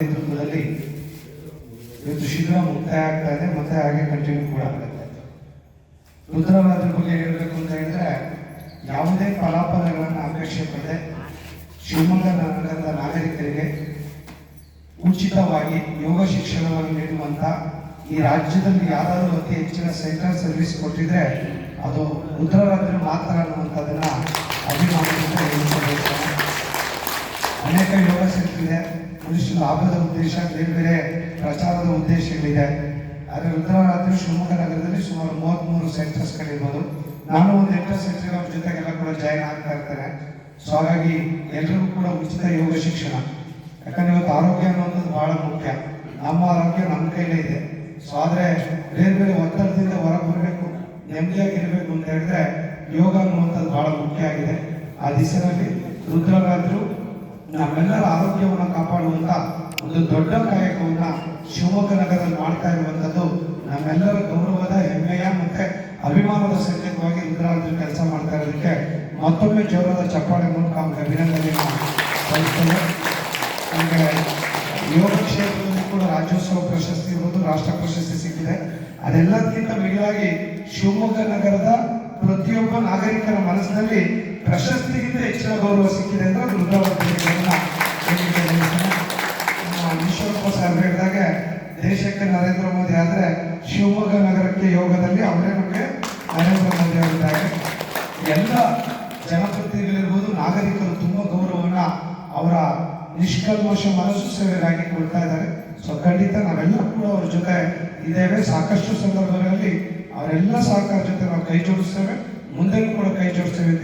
ನೇತೃತ್ವದಲ್ಲಿ ಇವತ್ತು ಶೀಘ್ರ ಮುಕ್ತಾಯ ಆಗ್ತಾ ಇದೆ ಮತ್ತೆ ಹಾಗೆ ಕಂಟಿನ್ಯೂ ಕೂಡ ಆಗುತ್ತೆ ರುದ್ರರಾಜರ ಬಗ್ಗೆ ಹೇಳಬೇಕು ಅಂತ ಹೇಳಿದ್ರೆ, ಯಾವುದೇ ಫಲಾಫಲಗಳನ್ನು ಆಕರ್ಷಿಸದೆ ಶಿವಮೊಗ್ಗ ನಗರದ ನಾಗರಿಕರಿಗೆ ಉಚಿತವಾಗಿ ಯೋಗ ಶಿಕ್ಷಣವನ್ನು ನೀಡುವಂತ ಈ ರಾಜ್ಯದಲ್ಲಿ ಯಾರಾದರೂ ಅತಿ ಹೆಚ್ಚಿನ ಸೆಂಟ್ರಲ್ ಸರ್ವಿಸ್ ಕೊಟ್ಟಿದ್ರೆ ಅದು ರುದ್ರರಾಜರು ಮಾತ್ರ ಅನ್ನುವಂಥದ್ದನ್ನು ಹೇಳ್ಕೊಬೇಕು ಅನೇಕ ಯೋಗ ಸೆಂಟರ್ ಇದೆ ಒಂದಿಷ್ಟು ಲಾಭದ ಉದ್ದೇಶ, ಬೇರೆ ಬೇರೆ ಪ್ರಚಾರದ ಉದ್ದೇಶಗಳಿದೆ. ಆದರೆ ರುದ್ರವರಾತ್ರಿ ಶಿವಮೊಗ್ಗ ನಗರದಲ್ಲಿ ಸುಮಾರು ಮೂವತ್ತ್ಮೂರು ಸೆಂಟರ್ಸ್ಗಳಿರ್ಬೋದು ನಾನು ಒಂದು ಎಂಟು ಸೆಂಟರ್ ಅವ್ರ ಜೊತೆಗೆಲ್ಲ ಕೂಡ ಜಾಯಿನ್ ಆಗ್ತಾ ಇರ್ತಾರೆ ಸೊ ಹಾಗಾಗಿ ಎಲ್ಲರಿಗೂ ಕೂಡ ಉಚಿತ ಯೋಗ ಶಿಕ್ಷಣ. ಯಾಕಂದ್ರೆ ಇವತ್ತು ಆರೋಗ್ಯ ಅನ್ನೋದು ಬಹಳ ಮುಖ್ಯ. ನಮ್ಮ ಆರೋಗ್ಯ ನಮ್ಮ ಕೈಲೇ ಇದೆ. ಸೊ ಆದರೆ ಬೇರೆ ಬೇರೆ ಒತ್ತಡದಿಂದ ಹೊರಗೆ ಬರಬೇಕು ನೆಮ್ಮದಿಯಾಗಿರ್ಬೇಕು ಅಂತ ಹೇಳಿದ್ರೆ ಯೋಗ ಅನ್ನುವಂಥದ್ದು ಬಹಳ ಮುಖ್ಯ ಆಗಿದೆ. ಆ ದಿಸೆಯಲ್ಲಿ ರುದ್ರರಾಜರು ನಮ್ಮೆಲ್ಲರ ಕಾಪಾಡುವಂತ ಒಂದು ದೊಡ್ಡ ಕಾಯಕವನ್ನು ಶಿವಮೊಗ್ಗ ನಗರದಲ್ಲಿ ಮಾಡ್ತಾ ಇರುವಂತದ್ದು ನಮ್ಮೆಲ್ಲರ ಗೌರವದ ಹೆಮ್ಮೆಯ ಮತ್ತೆ ಅಭಿಮಾನದ ಸಂಕೇತವಾಗಿ ರುದ್ರಾಜರು ಕೆಲಸ ಮಾಡ್ತಾ ಇರೋದಕ್ಕೆ ಮತ್ತೊಮ್ಮೆ ಜೋರದ ಚಪ್ಪಾಳೆ ಮೂಲಕ ಅವ್ರಿಗೆ ಸಲ್ಲಿಸ್ತೇನೆ. ನಮಗೆ ಯೋಗ ಕ್ಷೇತ್ರದಲ್ಲಿ ಕೂಡ ರಾಜ್ಯೋತ್ಸವ ಪ್ರಶಸ್ತಿ ಇರ್ಬೋದು, ರಾಷ್ಟ್ರ ಪ್ರಶಸ್ತಿ ಸಿಕ್ಕಿದೆ. ಅದೆಲ್ಲದಕ್ಕಿಂತ ಮಿಗಿಲಾಗಿ ಶಿವಮೊಗ್ಗ ನಗರದ ಪ್ರತಿಯೊಬ್ಬ ನಾಗರಿಕರ ಮನಸ್ಸಿನಲ್ಲಿ ಪ್ರಶಸ್ತಿಗಿಂತ ಹೆಚ್ಚಿನ ಗೌರವ ಸಿಕ್ಕಿದೆ ಅಂದ್ರೆ ಅದು ನರೇಂದ್ರ ಮೋದಿ ಆದರೆ ಶಿವಮೊಗ್ಗ ನಗರಕ್ಕೆ ಯೋಗದಲ್ಲಿ ಅವರೇ ನಮಗೆ ನರೇಂದ್ರ ಮೋದಿ ಅವರಿದ್ದಾರೆ ಎಲ್ಲ ಜನಪ್ರತಿನಿಧಿಗಳಿರ್ಬೋದು, ನಾಗರಿಕರು ತುಂಬ ಗೌರವವನ್ನ ಅವರ ನಿಷ್ಕಲ್ಮಶ ಮನಸ್ಸು ಸೇವೆಗಾಗಿ ಕೊಡ್ತಾ ಇದ್ದಾರೆ. ಸೊ ಖಂಡಿತ ನಾವೆಲ್ಲರೂ ಕೂಡ ಅವ್ರ ಜೊತೆ ಇದ್ದೇವೆ. ಸಾಕಷ್ಟು ಸಂದರ್ಭಗಳಲ್ಲಿ ಅವರೆಲ್ಲ ಸಹಕಾರ ಜೊತೆ ನಾವು ಕೈ ಜೋಡಿಸ್ತೇವೆ. ಮುಂದೆನೂ ಕೂಡ ಕೈ ಜೋಡಿಸ್ತೇವೆ